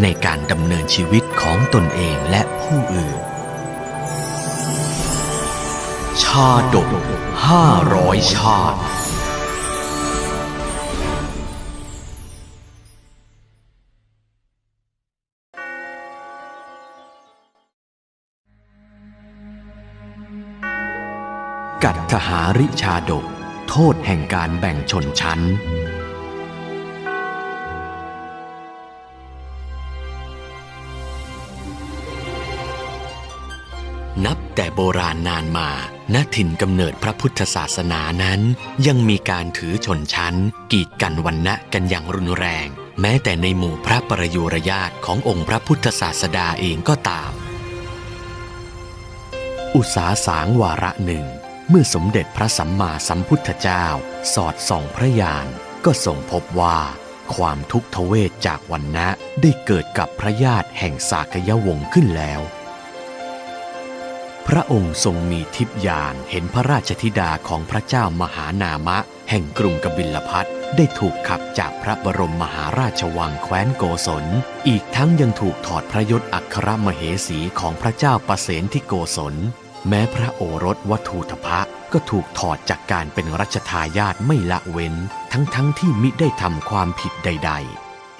ในการดำเนินชีวิตของตนเองและผู้อื่น ชาดกห้าร้อยชาติกัตถหาริชาดก โทษแห่งการแบ่งชนชั้น นับแต่โบราณนานมา ณ ถิ่นกำเนิดพระพุทธศาสนานั้น ยังมีการถือชนชั้น กีดกันวันณะกันอย่างรุนแรง แม้แต่ในหมู่พระประยุรญาติขององค์พระพุทธศาสดาเองก็ตาม อุสาสางวาระหนึ่ง เมื่อสมเด็จพระสัมมาสัมพุทธเจ้า สอดส่องพระญาณก็ทรงพบว่าความทุกขเวทจากวันนะได้เกิดกับพระญาติแห่งสากยวงศ์ขึ้นแล้ว พระองค์ทรงมีทิพยานเห็นพระราชธิดาของพระเจ้ามหานามะ แห่งกรุงกบิลพัทได้ถูกขับจากพระบรมมหาราชวังแคว้นโกศล อีกทั้งยังถูกถอดพระยศอัครมเหสีของพระเจ้าประเสนที่โกศล แม้พระโอรสวัตถุทพะก็ถูกถอดจากการเป็นรัชทายาทไม่ละเว้น ทั้งๆทที่มิได้ทำความผิดใด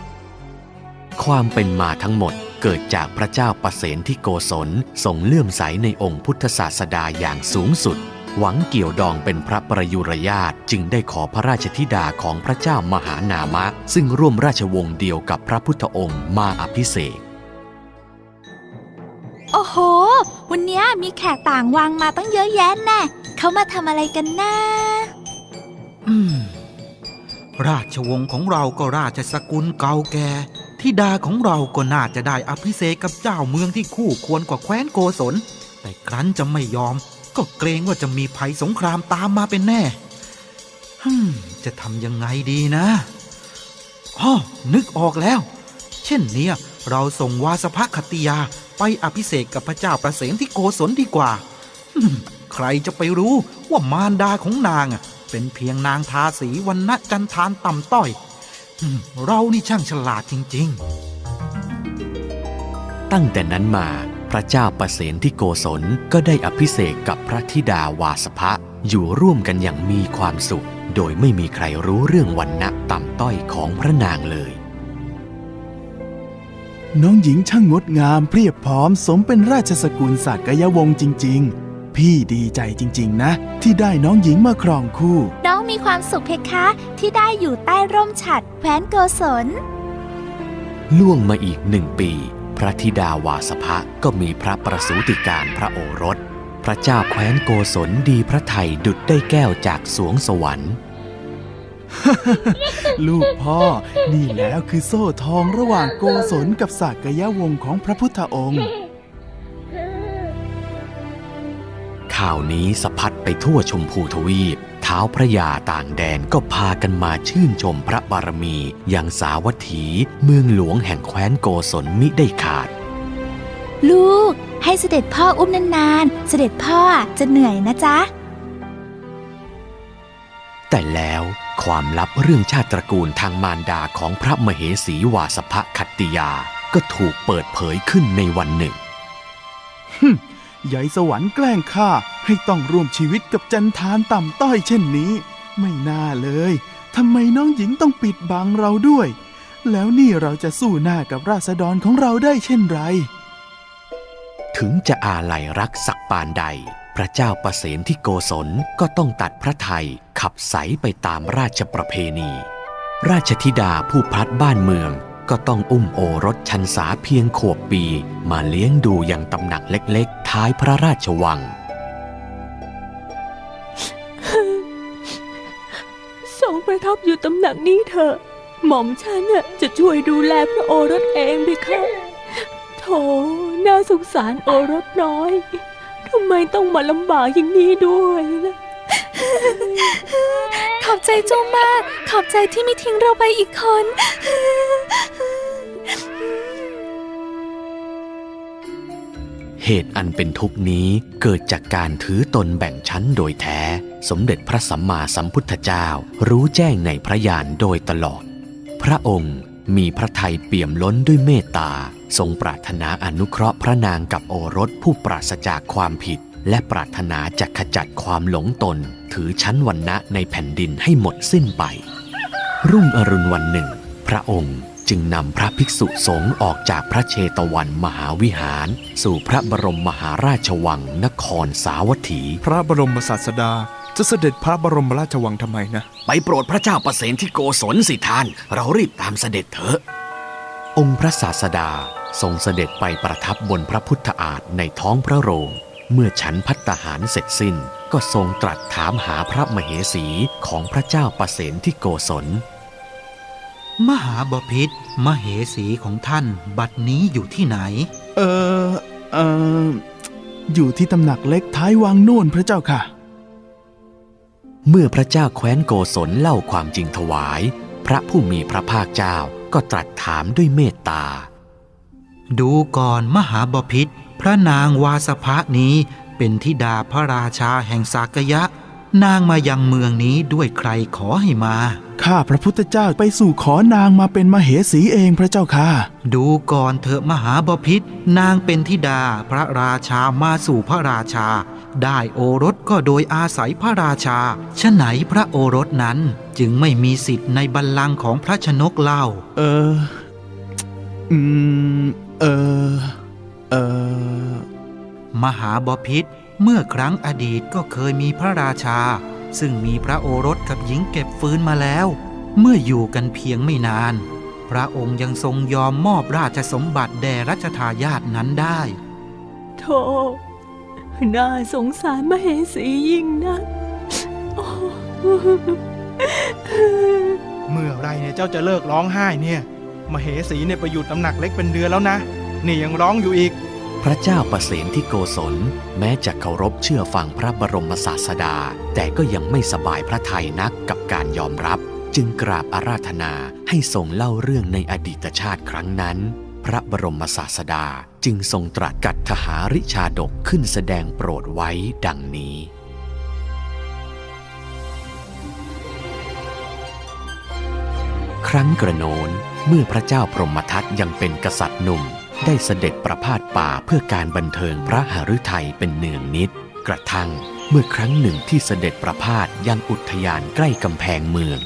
ๆ ความเป็นมาทั้งหมด เกิดจากพระเจ้าประเสนที่โกศลทรงเลื่อมใสในองค์พุทธศาสดาอย่างสูงสุด หวังเกี่ยวดองเป็นพระประยุรญาติจึงได้ขอพระราชธิดาของพระเจ้ามหานามะ ซึ่งร่วมราชวงศ์เดียวกับพระพุทธองค์มาอภิเษกโอ้โห วันเนี้ยมีแขกต่างวังมาตั้งเยอะแยะแน่เขามาทำอะไรกันนะอืม ราชวงศ์ของเราก็ราชสกุลเก่าแก่ ธิดาของเราก็น่าจะได้อภิเษกกับเจ้าเมืองที่คู่ควรกว่าแคว้นโกศล แต่ครั้นจะไม่ยอม ก็เกรงว่าจะมีภัยสงครามตามมาเป็นแน่ฮึมจะทำยังไงดีนะอ๋อนึกออกแล้ว เช่นเนี้ยเราส่งวาสภคติยาไปอภิเษกกับพระเจ้าประเสนที่โกศลดีกว่า ใครจะไปรู้ว่ามารดาของนางเป็นเพียงนางทาสีวันณจันทานต่ำต้อย เรานี่ช่างฉลาดจริงตั้งแต่นั้นมาพระเจ้าประเสนที่โกศลก็ได้อภิเษกกับพระธิดาวาสภะอยู่ร่วมกันอย่างมีความสุข โดยไม่มีใครรู้เรื่องวันณะต่ำต้อยของพระนางเลย น้องหญิงช่างงดงามเพรียบพร้อมสมเป็นราชสกุลสักยวงศ์จริง ๆ พี่ดีใจจริง ๆ นะ ที่ได้น้องหญิงมาครองคู่ น้องมีความสุขเพคะ ที่ได้อยู่ใต้ร่มฉัดแคว้นโกศล ล่วงมาอีกหนึ่งปี พระธิดาวาสภะก็มีพระประสูติการพระโอรส พระเจ้าแคว้นโกศลดีพระไทยดุดได้แก้วจากสวงสวรรค์ ลูกพ่อ นี่แล้วคือโซ่ทองระหว่างโกศลกับสักยวงศ์ของพระพุทธองค์ ข่าวนี้สะพัดไปทั่วชมพูทวีปเท้าพระยาต่างแดนก็พากันมาชื่นชมพระบารมีอย่างสาวัตถีเมืองหลวงแห่งแคว้นโกศลมิได้ขาด ลูกให้เสด็จพ่ออุ้มนานๆ เสด็จพ่อจะเหนื่อยนะจ๊ะ แต่แล้วความลับเรื่องชาติตระกูลทางมารดาของพระมเหสีวาสภคัตติยาก็ถูกเปิดเผยขึ้นในวันหนึ่งใหญ่สวรรค์แกล้งข้า ให้ต้องร่วมชีวิตกับจันทานต่ำต้อยเช่นนี้ ไม่น่าเลยทำไมน้องหญิงต้องปิดบังเราด้วย แล้วนี่เราจะสู้หน้ากับราษฎรของเราได้เช่นไร ถึงจะอาลัยรักสักปานใด พระเจ้าประเสนที่โกศลก็ต้องตัดพระไทยขับใสไปตามราชประเพณี ราชธิดาผู้พัดบ้านเมืองก็ต้องอุ้มโอรสชันษาเพียงขวบปี มาเลี้ยงดูอย่างตำหนักเล็กๆ ท้ายพระราชวัง บอยู่ตำหนักนี้เถอะ หม่อมฉันน่ะจะช่วยดูแลพระโอรสเองไปค่ะโถน่าสงสารโอรสน้อยทำไมต้องมาลำบากอย่างนี้ด้วยล่ะขอบใจเจ้ามาก ขอบใจที่ไม่ทิ้งเราไปอีกคน เหตุอันเป็นทุกนี้เกิดจากการถือตนแบ่งชั้นโดยแท้ สมเด็จพระสัมมาสัมพุทธเจ้า รู้แจ้งในพระญาณโดยตลอด พระองค์มีพระทัยเปี่ยมล้นด้วยเมตตา ทรงปรารถนาอนุเคราะห์พระนางกับโอรสผู้ปราศจากความผิด และปรารถนาจะขจัดความหลงตน ถือชั้นวรรณะในแผ่นดินให้หมดสิ้นไป รุ่งอรุณวันหนึ่ง พระองค์ จึงนำพระภิกษุสงฆ์ออกจากพระเชตวันมหาวิหาร สู่พระบรมมหาราชวังนครสาวัตถี พระบรมศาสดาจะเสด็จพระบรมราชวังทำไมนะ ไปโปรดพระเจ้าประเสนที่โกศลสิท่าน เรารีบตามเสด็จเถอะ องค์พระศาสดาทรงเสด็จไปประทับบนพระพุทธอาฏในท้องพระโรง เมื่อฉันพัตตาหารเสร็จสิ้น ก็ทรงตรัสถามหาพระมเหสีของพระเจ้าประเสนที่โกศล มหาบพิษมเหสีของท่านบัดนี้อยู่ที่ไหน เออเอออยู่ที่ตำหนักเล็กท้ายวังโน่นพระเจ้าค่ะ เมื่อพระเจ้าแคว้นโกศลเล่าความจริงถวาย พระผู้มีพระภาคเจ้าก็ตรัสถามด้วยเมตตา ดูก่อนมหาบพิษพระนางวาสภะนี้เป็นธิดาพระราชาแห่งสากยะ นางมายังเมืองนี้ด้วยใครขอให้มา ข้าพระพุทธเจ้าไปสู่ขอนางมาเป็นมเหสีเองพระเจ้าค่ะ ดูก่อนเถอะมหาบพิษนางเป็นธิดาพระราชามาสู่พระราชา ได้โอรสก็โดยอาศัยพระราชาฉะไหนพระโอรสนั้นจึงไม่มีสิทธิ์ในบัลลังก์ของพระชนกเล่า เออ อืม เออ เออ มหาบพิษ เมื่อครั้งอดีตก็เคยมีพระราชา ซึ่งมีพระโอรสกับหญิงเก็บฟืนมาแล้ว เมื่ออยู่กันเพียงไม่นาน พระองค์ยังทรงยอมมอบราชสมบัติแด่รัชทายาทนั้นได้โถน่าสงสารมเหสียิ่งนะโอ้เมื่อไรเนี่ยเจ้าจะเลิกร้องไห้เนี่ย มเหสีเนี่ยไปอยู่ตำหนักเล็กเป็นเดือนแล้วนะ นี่ยังร้องอยู่อีก พระเจ้าประเสนที่โกศล แม้จะเคารพเชื่อฟังพระบรมศาสดา แต่ก็ยังไม่สบายพระทัยนักกับการยอมรับ จึงกราบอาราธนาให้ทรงเล่าเรื่องในอดีตชาติครั้งนั้น พระบรมศาสดาจึงทรงตรัสกัดทหาริชาดกขึ้นแสดงโปรดไว้ดังนี้ครั้งกระโน้นเมื่อพระเจ้าพรหมทัตยังเป็นกษัตริย์หนุ่ม ได้เสด็จประพาสป่าเพื่อการบันเทิงพระหฤทัยเป็นเนืองนิด กระทั่งเมื่อครั้งหนึ่งที่เสด็จประพาสยังอุทยานใกล้กำแพงเมือง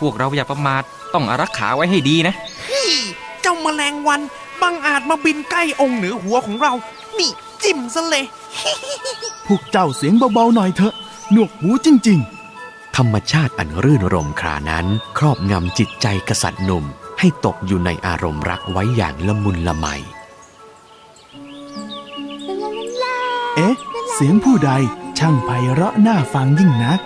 พวกเราอย่าประมาทต้องอารักขาไว้ให้ดีนะเจ้าแมลงวันบังอาจมาบินใกล้องค์เหนือหัวของเรา นี่จิ้มซะเลยพวกเจ้าเสียงเบาๆหน่อยเถอะ หนวกหูจริงธรรมชาติอันรื่นรมครานั้น ครอบงำจิตใจกษัตริย์หนุ่ม ให้ตกอยู่ในอารมณ์รักไว้อย่างละมุนละไมๆเอ๊ะ เสียงผู้ใดช่างไพเราะน่าฟังยิ่งนัก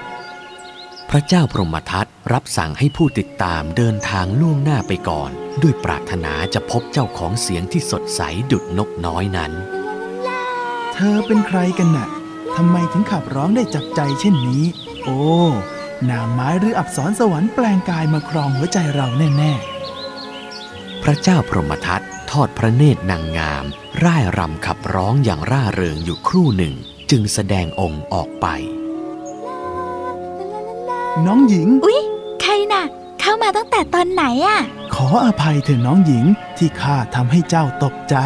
พระเจ้าพรหมทัตรับสั่งให้ผู้ติดตามเดินทางล่วงหน้าไปก่อน ด้วยปรารถนาจะพบเจ้าของเสียงที่สดใสดุดนกน้อยนั้น เธอเป็นใครกันน่ะทำไมถึงขับร้องได้จับใจเช่นนี้ โอ้นางไม้หรืออับสรสวรรค์แปลงกายมาครองหัวใจเราแน่ พระเจ้าพรหมทัตทอดพระเนตรนางงาม ร่ายรำขับร้องอย่างร่าเริงอยู่ครู่หนึ่ง จึงแสดงองค์ออกไปๆน้องหญิง อุ๊ย ใครน่ะ เข้ามาตั้งแต่ตอนไหนอะขออภัยเถอะน้องหญิงที่ข้าทำให้เจ้าตกใจ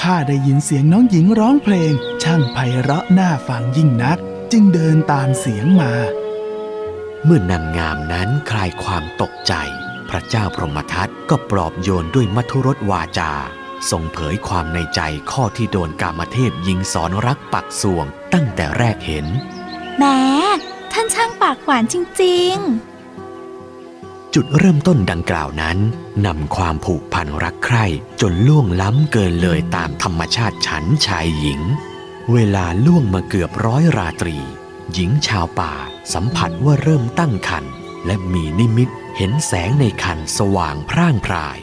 ข้าได้ยินเสียงน้องหญิงร้องเพลง ช่างไพเราะน่าฟังยิ่งนัก จึงเดินตามเสียงมา เมื่อนางงามนั้นคลายความตกใจ พระเจ้าพรหมทัตก็ปลอบโยนด้วยมัทุรสวาจาทรงเผยความในใจข้อที่โดนกามเทพยิงสอนรักปักสวงตั้งแต่แรกเห็นแหมท่านช่างปากหวานจริงจุดเริ่มต้นดังกล่าวนั้นนำความผูกพันรักใคร่จนล่วงล้ำเกินเลยตามธรรมชาติฉันชายหญิง เวลาล่วงมาเกือบร้อยราตรี หญิงชาวป่าสัมผัสว่าเริ่มตั้งคัน และมีนิมิตเห็นแสงในคันสว่างพร่างพราย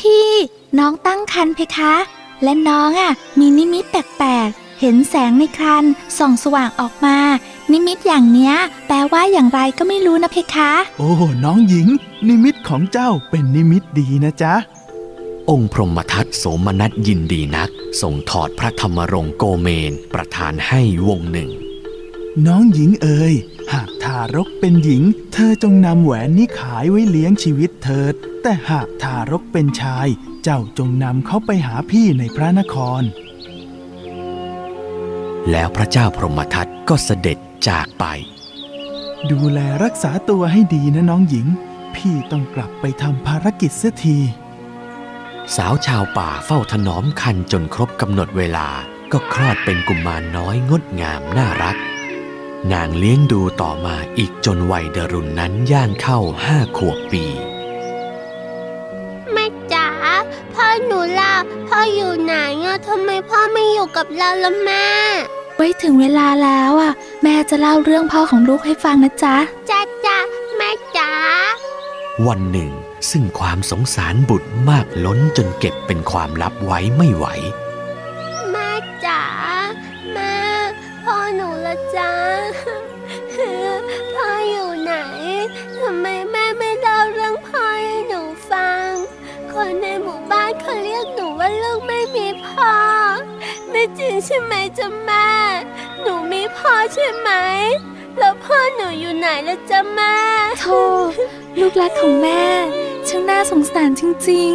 พี่น้องตั้งครรภ์เพคะ และน้องอะ มีนิมิตแปลกๆ เห็นแสงในครันส่องสว่างออกมา นิมิตอย่างเนี้ย แปลว่าอย่างไรก็ไม่รู้นะเพคะ โอ้น้องหญิง นิมิตของเจ้าเป็นนิมิตดีนะจ๊ะองค์พรหมทัตโสมนัสยินดีนักส่งถอดพระธรรมรงค์โกเมน ประทานให้วงหนึ่ง น้องหญิงเอ๋ยหากทารกเป็นหญิง เธอจงนำแหวนนี้ขายไว้เลี้ยงชีวิตเถิด แต่หากทารกเป็นชาย เจ้าจงนำเขาไปหาพี่ในพระนคร แล้วพระเจ้าพรหมทัตก็เสด็จจากไป ดูแลรักษาตัวให้ดีนะน้องหญิง พี่ต้องกลับไปทำภารกิจเสียทีสาวชาวป่าเฝ้าถนอมคันจนครบกำหนดเวลาก็คลอดเป็นกุมารน้อยงดงามน่ารัก นางเลี้ยงดูต่อมาอีกจนวัยเดรุณนั้นย่างเข้าห้าขวบปี แม่จ๋าพ่อหนูล่ะพ่ออยู่ไหนอะทำไมพ่อไม่อยู่กับเราละแม่ไว้ถึงเวลาแล้วอะ แม่จะเล่าเรื่องพ่อของลูกให้ฟังนะจ๊ะจ้าจ้าแม่จ๋าวันหนึ่งซึ่งความสงสารบุตรมากล้นจนเก็บเป็นความลับไว้ไม่ไหว ใช่ไหมจ๊ะแม่ หนูมีพ่อใช่ไหม แล้วพ่อหนูอยู่ไหนละจ๊ะแม่โธ่ลูกรักของแม่ช่างน่าสงสารจริง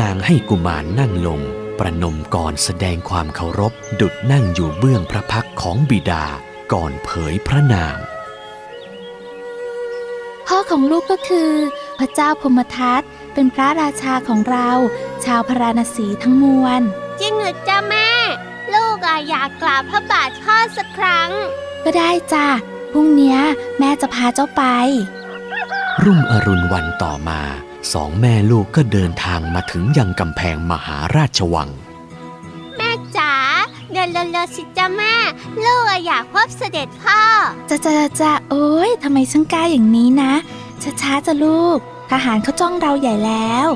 นางให้กุมารนั่งลง ประนมก่อนแสดงความเคารพ ดุดนั่งอยู่เบื้องพระพักตร์ของบิดาก่อนเผยพระนามๆพ่อของลูกก็คือ พระเจ้าพรหมทัตเป็นพระราชาของเรา ชาวพาราณสีทั้งมวล จริงเหรอจ๊ะแม่ ลูกอะอยากกราบพระบาทพ่อสักครั้ง ก็ได้จ้ะพรุ่งเนี้ยแม่จะพาเจ้าไป รุ่งอรุณวันต่อมา สองแม่ลูกก็เดินทางมาถึงยังกำแพงมหาราชวัง แม่จ๋าเดินเร็วๆสิจ๊ะแม่ ลูกอะอยากพบเสด็จพ่อ จะจะจะจะโอ๊ยทำไมช่างกล้าอย่างนี้นะ ช้าๆจะลูก ทหารเขาจ้องเราใหญ่แล้ว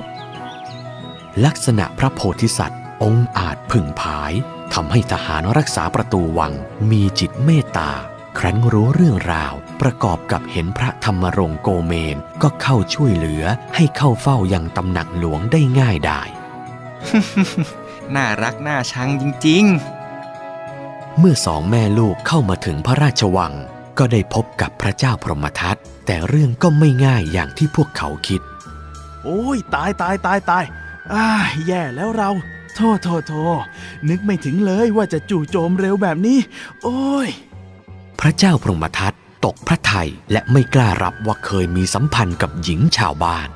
ลักษณะพระโพธิสัตว์ องค์อาจผึ่งผายทำให้ทหารรักษาประตูวังมีจิตเมตตา ครั้นรู้เรื่องราว ประกอบกับเห็นพระธรรมรงค์โกเมนก็เข้าช่วยเหลือให้เข้าเฝ้ายังตำหนักหลวงได้ง่ายได้น่ารักน่าชังจริงเมื่อสองแม่ลูกเข้ามาถึงพระราชวัง ก็ได้พบกับพระเจ้าพรหมทัตแต่เรื่องก็ไม่ง่ายอย่างที่พวกเขาคิด โอ้ยตายตายตายตายอ้าแย่แล้วเรา โทษโทษโทษนึกไม่ถึงเลยว่าจะจู่โจมเร็วแบบนี้ โอ้ย พระเจ้าพรหมทัตตกพระทัยและไม่กล้ารับว่าเคยมีสัมพันธ์กับหญิงชาวบ้าน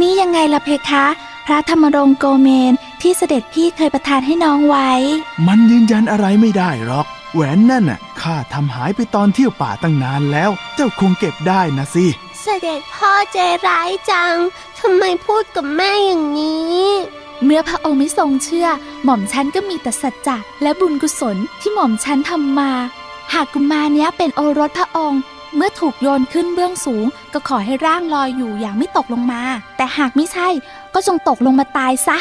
นี่ยังไงล่ะเพคะ พระธรรมรงค์โกเมนที่เสด็จพี่เคยประทานให้น้องไว้ มันยืนยันอะไรไม่ได้หรอก แหวนนั่นน่ะข้าทำหายไปตอนเที่ยวป่าตั้งนานแล้ว เจ้าคงเก็บได้นะสิ เสด็จพ่อใจร้ายจังทำไมพูดกับแม่อย่างนี้ เมื่อพระองค์ไม่ทรงเชื่อ หม่อมฉันก็มีแต่สัจจะและบุญกุศลที่หม่อมฉันทำมา หากกุมารเนี้ยเป็นโอรสพระองค์ เมื่อถูกโยนขึ้นเบื้องสูง ก็ขอให้ร่างลอยอยู่อย่างไม่ตกลงมา แต่หากไม่ใช่ก็จงตกลงมาตายซะ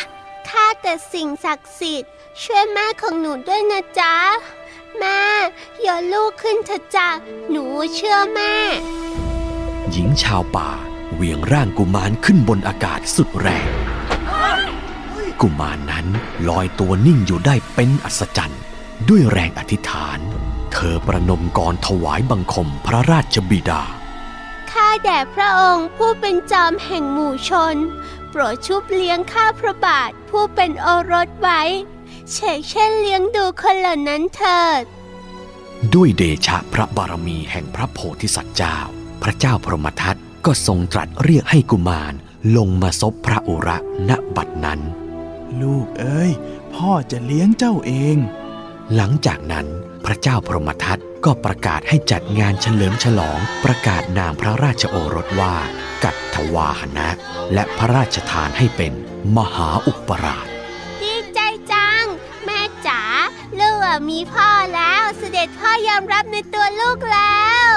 ข้าแต่สิ่งศักดิ์สิทธิ์ช่วยแม่ของหนูด้วยนะจ๊ะ แม่อย่าลูกขึ้นเถอะจ้ะหนูเชื่อแม่ หญิงชาวป่าเหวี่ยงร่างกุมารขึ้นบนอากาศสุดแรง กุมารนั้นลอยตัวนิ่งอยู่ได้เป็นอัศจรรย์ ด้วยแรงอธิษฐาน เธอประนมกรถวายบังคมพระราชบิดา ข้าแด่พระองค์ผู้เป็นจอมแห่งหมู่ชน โปรดชุบเลี้ยงข้าพระบาทผู้เป็นโอรสไว้ เฉกเช่นเลี้ยงดูคนเหล่านั้นเถิด ด้วยเดชะพระบารมีแห่งพระโพธิสัตว์เจ้า พระเจ้าพรหมทัตก็ทรงตรัสเรียกให้กุมารลงมาซบพระอุระณบัดนั้น ลูกเอ้ย พ่อจะเลี้ยงเจ้าเอง หลังจากนั้นพระเจ้าพรหมทัตก็ประกาศให้จัดงานเฉลิมฉลอง ประกาศนามพระราชโอรสว่า กัตถวาหนะ และพระราชทานให้เป็นมหาอุปราช มีพ่อแล้วเสด็จพ่อยอมรับในตัวลูกแล้ว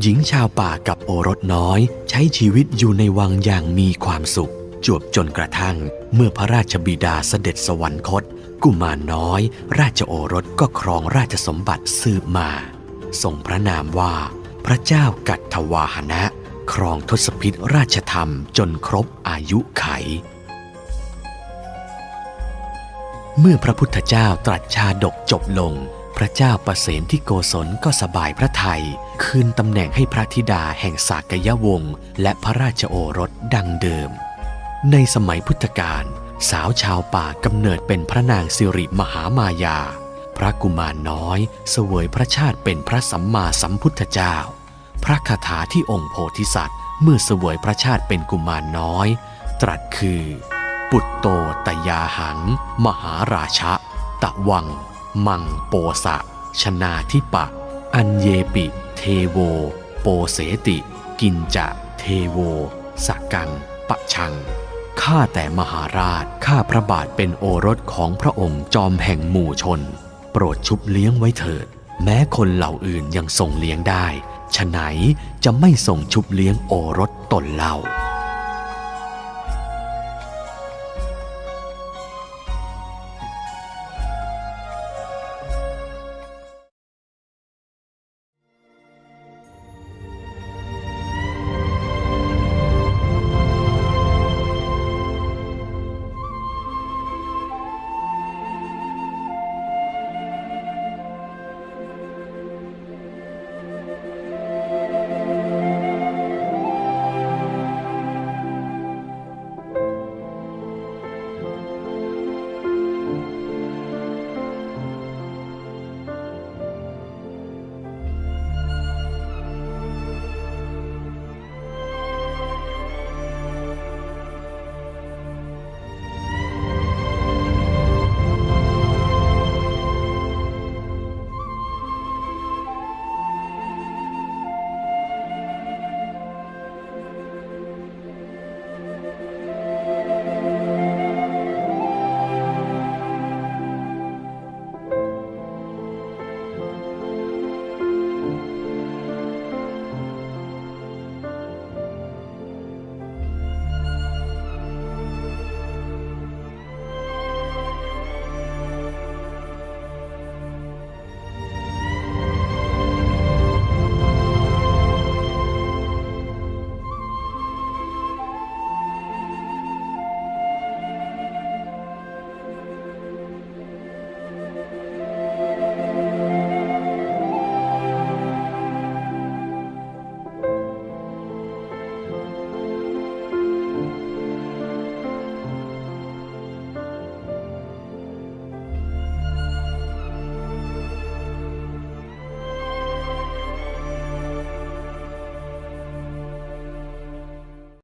หญิงชาวป่ากับโอรสน้อย ใช้ชีวิตอยู่ในวังอย่างมีความสุข จวบจนกระทั่ง เมื่อพระราชบิดาเสด็จสวรรคต กุมารน้อย ราชโอรสก็ครองราชสมบัติสืบมาทรงพระนามว่า พระเจ้ากัตถวาหนะ ครองทศพิธราชธรรมจนครบอายุไข เมื่อพระพุทธเจ้าตรัสชาดกจบลง พระเจ้าประเสนที่โกศลก็สบายพระทัยคืนตำแหน่งให้พระธิดาแห่งสากยวงศ์และพระราชโอรสดังเดิม ในสมัยพุทธกาลสาวชาวป่ากำเนิดเป็นพระนางสิริมหามายา พระกุมารน้อย เสวยพระชาติเป็นพระสัมมาสัมพุทธเจ้า พระคาถาที่องค์โพธิสัตว์ เมื่อเสวยพระชาติเป็นกุมารน้อย ตรัสคือ ปุตโตตยาหัง มหาราชะ ตะวัง มังโปสะ ชนาทิปะ อัญเยปิ เทโว โปเสติ กินจะ เทโวสักกัง ปะชัง ข้าแต่มหาราช ข้าพระบาทเป็นโอรสของพระองค์จอมแห่งหมู่ชน โปรดชุบเลี้ยงไว้เถิด แม้คนเหล่าอื่นยังทรงเลี้ยงได้ฉะไหนจะไม่ส่งชุบเลี้ยงโอรสตนเล่า